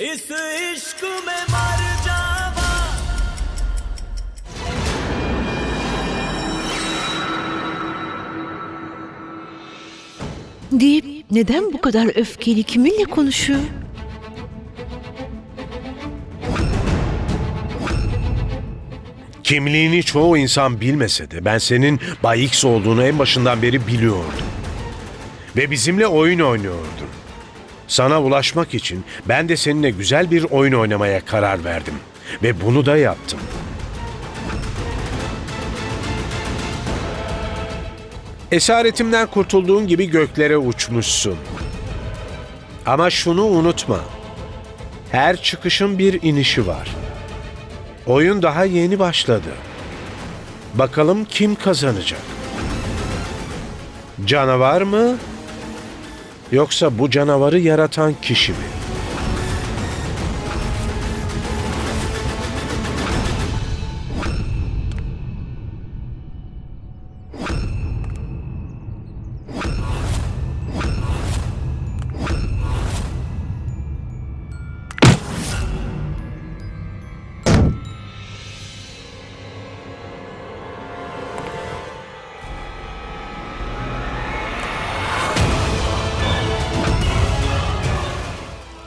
इस इश्क में मर जावा Deyip neden bu kadar öfkeli kiminle konuşuyor? Kimliğini çoğu insan bilmese de ben senin Bay X olduğunu en başından beri biliyordum. Ve bizimle oyun oynuyordun. Sana ulaşmak için ben de seninle güzel bir oyun oynamaya karar verdim. Ve bunu da yaptım. Esaretimden kurtulduğun gibi göklere uçmuşsun. Ama şunu unutma. Her çıkışın bir inişi var. Oyun daha yeni başladı. Bakalım kim kazanacak? Canavar mı? Yoksa bu canavarı yaratan kişi mi?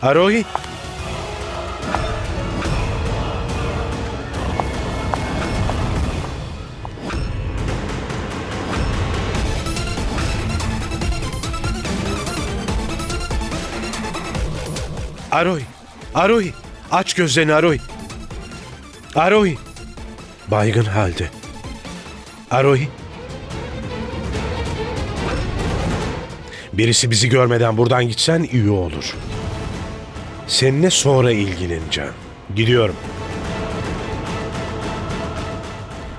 Arohi? Arohi, Arohi, aç gözlerini Arohi. Arohi, baygın halde. Arohi. Birisi bizi görmeden buradan gitsen iyi olur. Seninle sonra ilgileneceğim. Gidiyorum.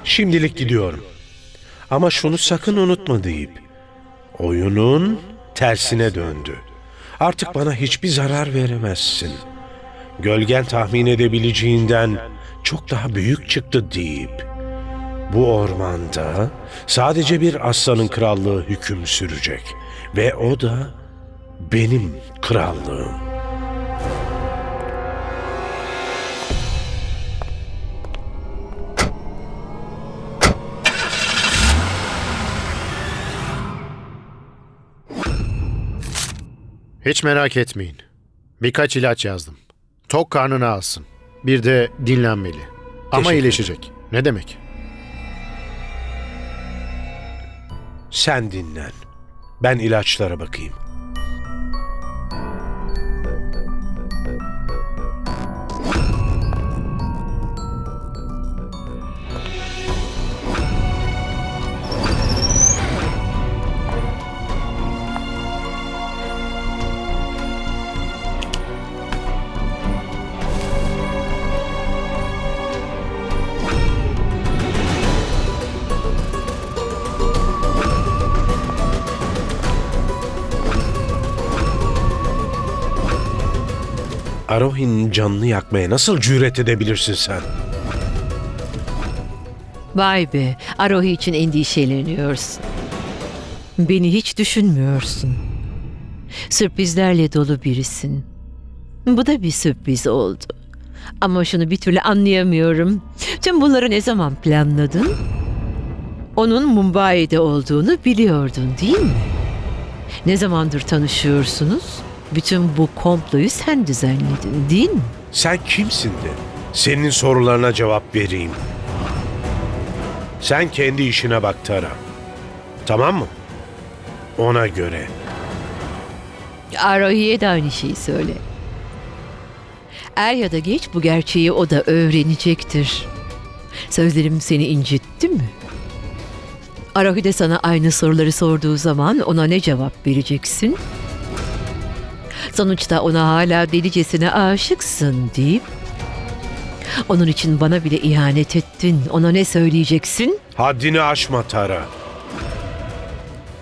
Şimdilik gidiyorum. Ama şunu sakın unutma deyip. Oyunun tersine döndü. Artık bana hiçbir zarar veremezsin. Gölgen tahmin edebileceğinden çok daha büyük çıktı deyip. Bu ormanda sadece bir aslanın krallığı hüküm sürecek. Ve o da benim krallığım. Hiç merak etmeyin. Birkaç ilaç yazdım. Tok karnını alsın. Bir de dinlenmeli. Ama Teşekkür iyileşecek. Ne demek? Sen dinlen. Ben ilaçlara bakayım. Arohi'nin canını yakmaya nasıl cüret edebilirsin sen? Vay be, Arohi için endişeleniyorsun. Beni hiç düşünmüyorsun. Sürprizlerle dolu birisin. Bu da bir sürpriz oldu. Ama şunu bir türlü anlayamıyorum. Tüm bunları ne zaman planladın? Onun Mumbai'de olduğunu biliyordun değil mi? Ne zamandır tanışıyorsunuz? Bütün bu komployu sen düzenledin değil mi? Sen kimsin de senin sorularına cevap vereyim. Sen kendi işine bak Tara. Tamam mı? Ona göre. Arohi'ye de aynı şeyi söyle. Er ya da geç bu gerçeği o da öğrenecektir. Sözlerim seni incitti mi? Arohi de sana aynı soruları sorduğu zaman ona ne cevap vereceksin? Sonuçta ona hala delicesine aşıksın deyip onun için bana bile ihanet ettin. Ona ne söyleyeceksin? Haddini aşma Tara.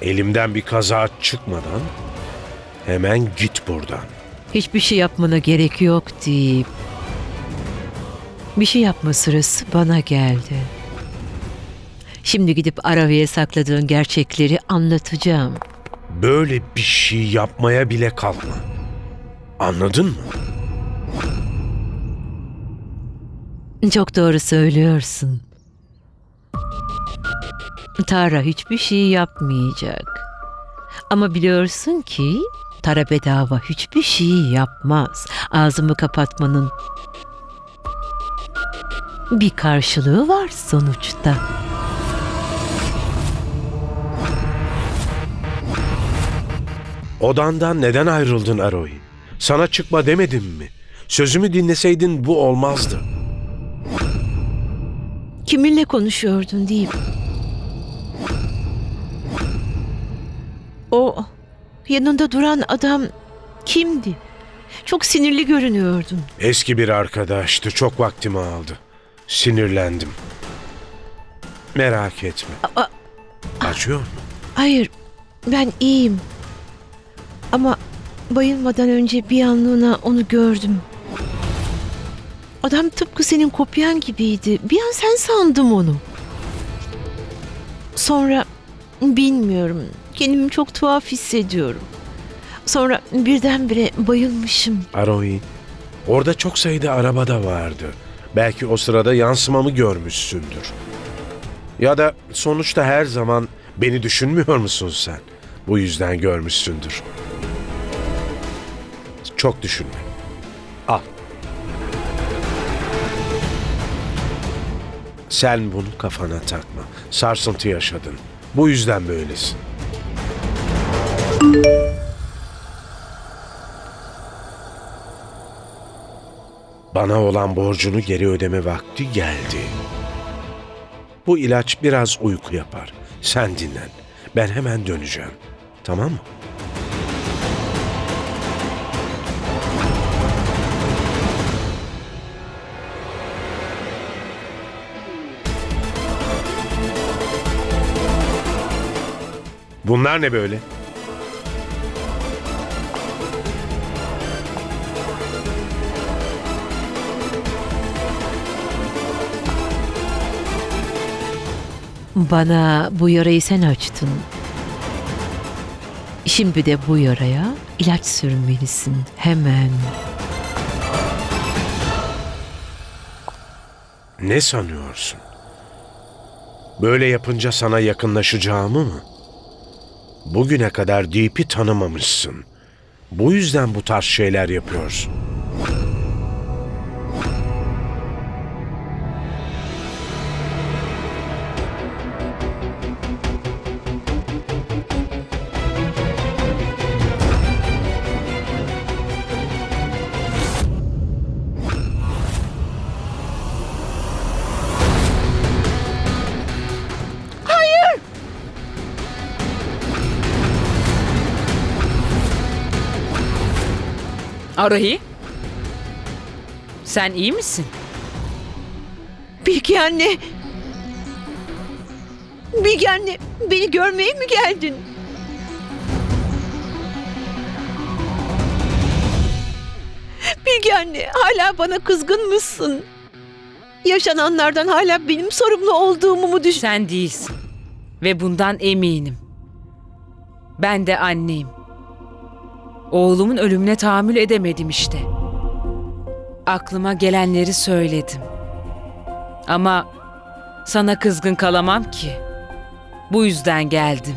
Elimden bir kaza çıkmadan hemen git buradan. Hiçbir şey yapmana gerek yok deyip bir şey yapma sırası bana geldi. Şimdi gidip Aravi'ye sakladığın gerçekleri anlatacağım. Böyle bir şey yapmaya bile kalkma. Anladın mı? Çok doğru söylüyorsun. Tara hiçbir şey yapmayacak. Ama biliyorsun ki Tara bedava hiçbir şey yapmaz. Ağzımı kapatmanın bir karşılığı var sonuçta. Odandan neden ayrıldın Arohi? Sana çıkma demedim mi? Sözümü dinleseydin bu olmazdı. Kiminle konuşuyordun diyeyim. O yanında duran adam kimdi? Çok sinirli görünüyordun. Eski bir arkadaştı. Çok vaktimi aldı. Sinirlendim. Merak etme. Aa, Acıyor mu? hayır, ben iyiyim. Ama bayılmadan önce bir anlığına onu gördüm. Adam tıpkı senin kopyan gibiydi. Bir an sen sandım onu. Sonra bilmiyorum. Kendimi çok tuhaf hissediyorum. Sonra birdenbire bayılmışım. Arohi, orada çok sayıda araba da vardı. Belki o sırada yansımamı görmüşsündür. Ya da sonuçta her zaman beni düşünmüyor musun sen? Bu yüzden görmüşsündür. Çok düşünme. Al. Sen bunu kafana takma. Sarsıntı yaşadın. Bu yüzden böylesin. Bana olan borcunu geri ödeme vakti geldi. Bu ilaç biraz uyku yapar. Sen dinlen. Ben hemen döneceğim. Tamam mı? Bunlar ne böyle? Bana bu yarayı sen açtın. Şimdi de bu yaraya ilaç sürmelisin hemen. Ne sanıyorsun? Böyle yapınca sana yakınlaşacağımı mı? Bugüne kadar Deep'i tanımamışsın. Bu yüzden bu tarz şeyler yapıyorsun. Arahi? Sen iyi misin? Bilge anne. Bilge anne beni görmeye mi geldin? Bilge anne hala bana kızgın mısın? Yaşananlardan hala benim sorumlu olduğumu mu düşün? Sen değilsin. Ve bundan eminim. Ben de anneyim. Oğlumun ölümüne tahammül edemedim işte. Aklıma gelenleri söyledim. Ama sana kızgın kalamam ki. Bu yüzden geldim.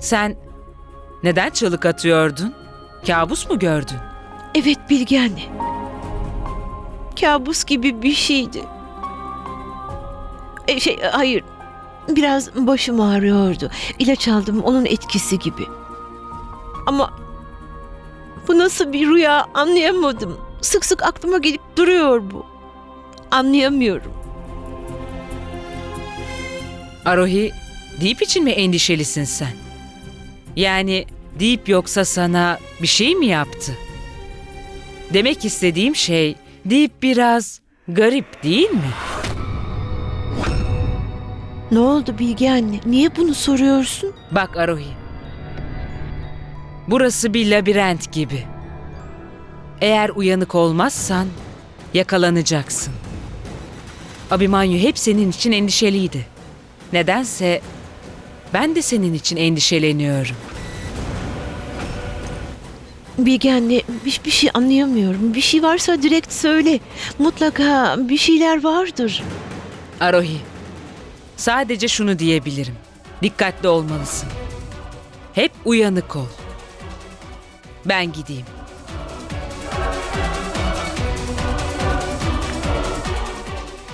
Sen neden çığlık atıyordun? Kabus mu gördün? Evet Bilge anne. Kabus gibi bir şeydi. E, şey hayır. Biraz başım ağrıyordu. İlaç aldım onun etkisi gibi. Ama bu nasıl bir rüya anlayamadım. Sık sık aklıma gelip duruyor bu. Anlayamıyorum. Arohi, Deep için mi endişelisin sen? Yani Deep yoksa sana bir şey mi yaptı? Demek istediğim şey Deep biraz garip değil mi? Ne oldu Bilge anne? Niye bunu soruyorsun? Bak Arohi. Burası bir labirent gibi. Eğer uyanık olmazsan yakalanacaksın. Abimanyu hep senin için endişeliydi. Nedense ben de senin için endişeleniyorum. Bilge anne hiçbir şey anlayamıyorum. Bir şey varsa direkt söyle. Mutlaka bir şeyler vardır. Arohi, sadece şunu diyebilirim. Dikkatli olmalısın. Hep uyanık ol. Ben gideyim.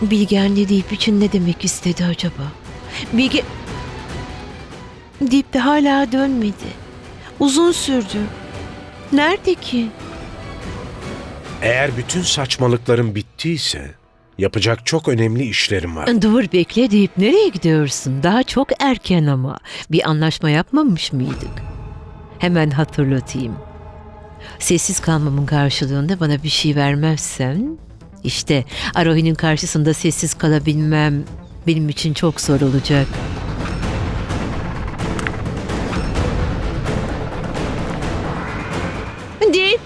Bilge anne deyip için ne demek istedi acaba? Bilge... Deyip de hala dönmedi. Uzun sürdü. Nerede ki? Eğer bütün saçmalıkların bittiyse yapacak çok önemli işlerim var. Dur bekle deyip nereye gidiyorsun? Daha çok erken ama. Bir anlaşma yapmamış mıydık? Hemen hatırlatayım. Sessiz kalmamın karşılığında bana bir şey vermezsen... işte Arohi'nin karşısında sessiz kalabilmem benim için çok zor olacak. Değil.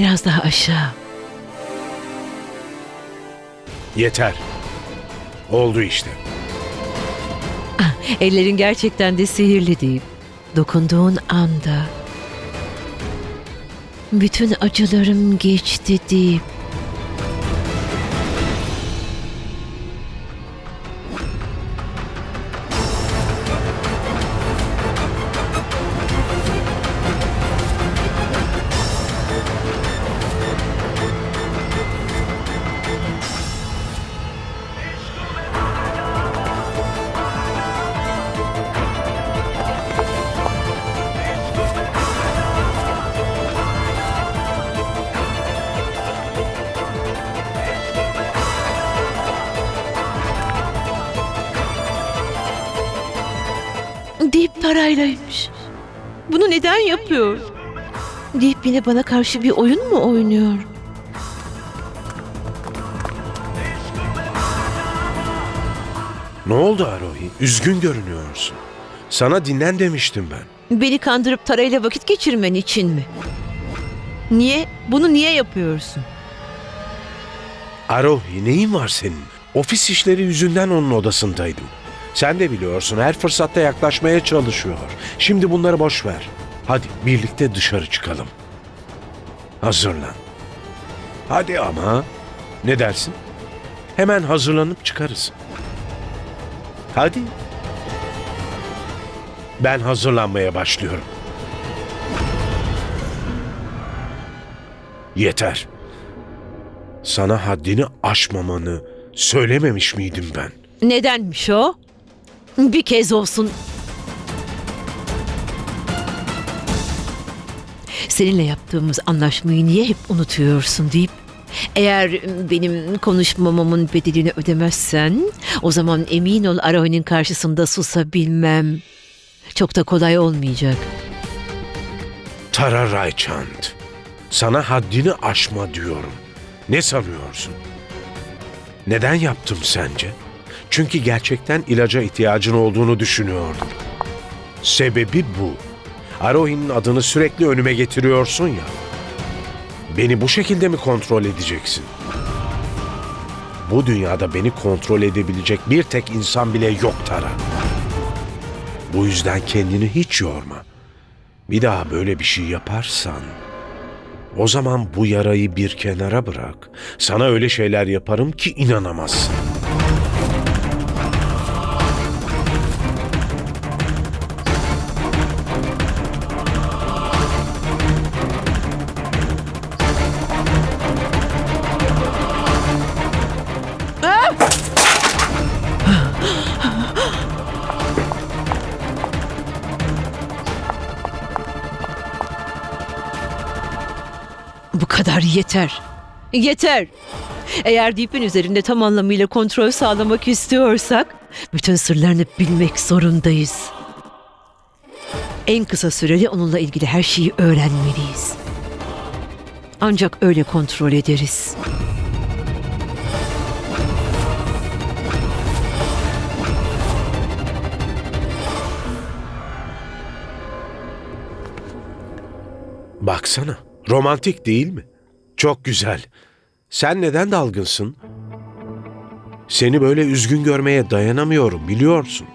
Biraz daha aşağı. Yeter. Oldu işte. Ellerin gerçekten de sihirli deyip dokunduğun anda bütün acılarım geçti deyip deyip paraylaymış. Bunu neden yapıyor? Deyip yine bana karşı bir oyun mu oynuyor? Ne oldu Arohi? Üzgün görünüyorsun. Sana dinlen demiştim ben. Beni kandırıp parayla vakit geçirmen için mi? Niye? Bunu niye yapıyorsun? Arohi neyin var senin? Ofis işleri yüzünden onun odasındaydım. Sen de biliyorsun her fırsatta yaklaşmaya çalışıyor. Şimdi bunları boş ver. Hadi birlikte dışarı çıkalım. Hazırlan. Hadi ama. Ne dersin? Hemen hazırlanıp çıkarız. Hadi. Ben hazırlanmaya başlıyorum. Yeter. Sana haddini aşmamanı söylememiş miydim ben? Nedenmiş o? Bir kez olsun. Seninle yaptığımız anlaşmayı niye hep unutuyorsun deyip eğer benim konuşmamamın bedelini ödemezsen o zaman emin ol Arohi'nin karşısında susabilmem. Çok da kolay olmayacak. Tara Raychand. Sana haddini aşma diyorum. Ne sanıyorsun? Neden yaptım sence? Çünkü gerçekten ilaca ihtiyacın olduğunu düşünüyordum. Sebebi bu. Arohi'nin adını sürekli önüme getiriyorsun ya. Beni bu şekilde mi kontrol edeceksin? Bu dünyada beni kontrol edebilecek bir tek insan bile yok Tara. Bu yüzden kendini hiç yorma. Bir daha böyle bir şey yaparsan o zaman bu yarayı bir kenara bırak. Sana öyle şeyler yaparım ki inanamazsın. Bu kadar yeter. Yeter. Eğer Deep'in üzerinde tam anlamıyla kontrol sağlamak istiyorsak bütün sırlarını bilmek zorundayız. En kısa süreli onunla ilgili her şeyi öğrenmeliyiz. Ancak öyle kontrol ederiz. Baksana romantik değil mi? Çok güzel. Sen neden dalgınsın? Seni böyle üzgün görmeye dayanamıyorum biliyorsun.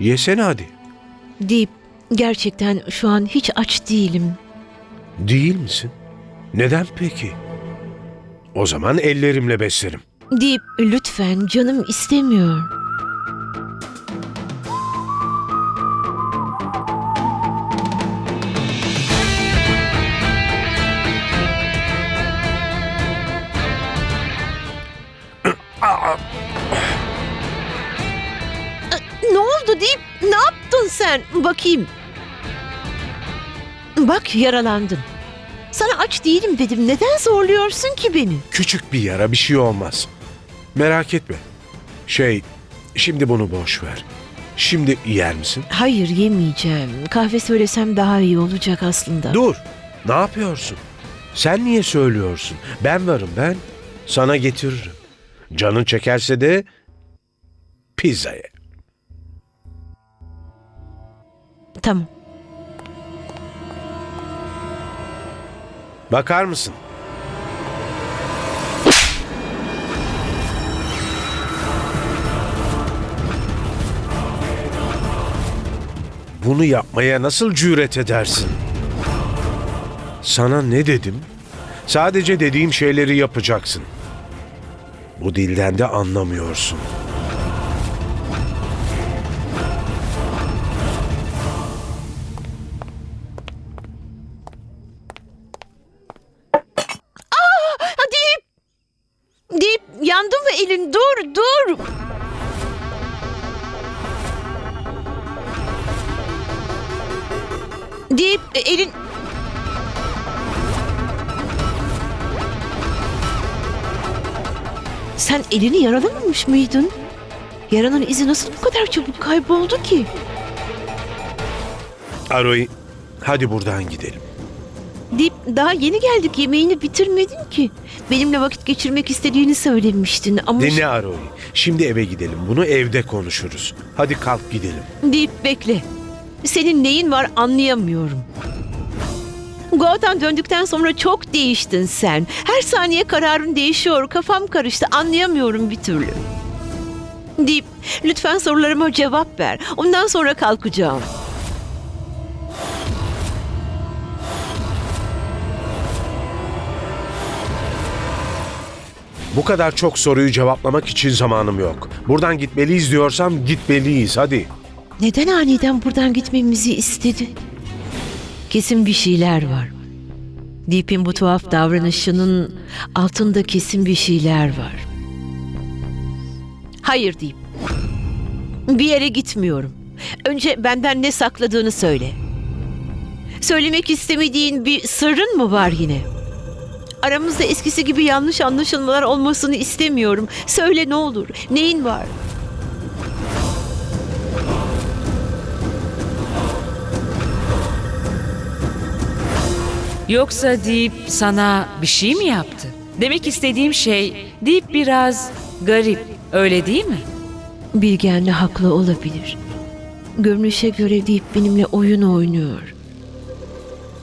Yesene hadi. Deyip gerçekten şu an hiç aç değilim. Değil misin? Neden peki? O zaman ellerimle beslerim. Deyip lütfen canım istemiyor. Sen? Bakayım. Bak yaralandın. Sana aç değilim dedim. Neden zorluyorsun ki beni? Küçük bir yara bir şey olmaz. Merak etme. Şey, şimdi bunu boş ver. Şimdi yer misin? Hayır yemeyeceğim. Kahve söylesem daha iyi olacak aslında. Dur. Ne yapıyorsun? Sen niye söylüyorsun? Ben varım ben. Sana getiririm. Canın çekerse de pizza ye. Tamam. Bakar mısın? Bunu yapmaya nasıl cüret edersin? Sana ne dedim? Sadece dediğim şeyleri yapacaksın. Bu dilden de anlamıyorsun. Deyip elin... Sen elini yaralamamış mıydın? Yaranın izi nasıl bu kadar çabuk kayboldu ki? Aroy, hadi buradan gidelim. Deyip daha yeni geldik yemeğini bitirmedin ki. Benimle vakit geçirmek istediğini söylemiştin ama... Dinle Aroy. Şimdi eve gidelim. Bunu evde konuşuruz. Hadi kalk gidelim. deyip bekle. Senin neyin var anlayamıyorum. Goa'dan döndükten sonra çok değiştin sen. Her saniye kararın değişiyor. Kafam karıştı. Anlayamıyorum bir türlü. Deyip lütfen sorularıma cevap ver. Ondan sonra kalkacağım. Bu kadar çok soruyu cevaplamak için zamanım yok. Buradan gitmeliyiz diyorsam gitmeliyiz hadi. Neden aniden buradan gitmemizi istedi? Kesin bir şeyler var. Deep'in bu tuhaf davranışının altında kesin bir şeyler var. Hayır Deep. Bir yere gitmiyorum. Önce benden ne sakladığını söyle. Söylemek istemediğin bir sırrın mı var yine? Aramızda eskisi gibi yanlış anlaşılmalar olmasını istemiyorum. Söyle ne olur. Neyin var? Yoksa deyip sana bir şey mi yaptı? Demek istediğim şey deyip biraz garip. Öyle değil mi? Bilgehan haklı olabilir. Görünüşe göre deyip benimle oyun oynuyor.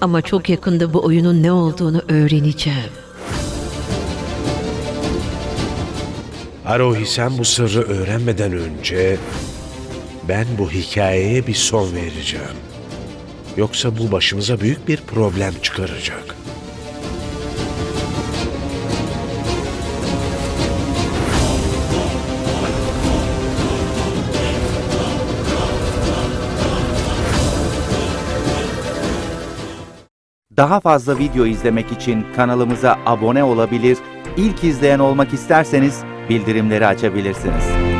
Ama çok yakında bu oyunun ne olduğunu öğreneceğim. Arohi sen bu sırrı öğrenmeden önce ben bu hikayeye bir son vereceğim. Yoksa bu başımıza büyük bir problem çıkaracak. Daha fazla video izlemek için kanalımıza abone olabilir, ilk izleyen olmak isterseniz bildirimleri açabilirsiniz.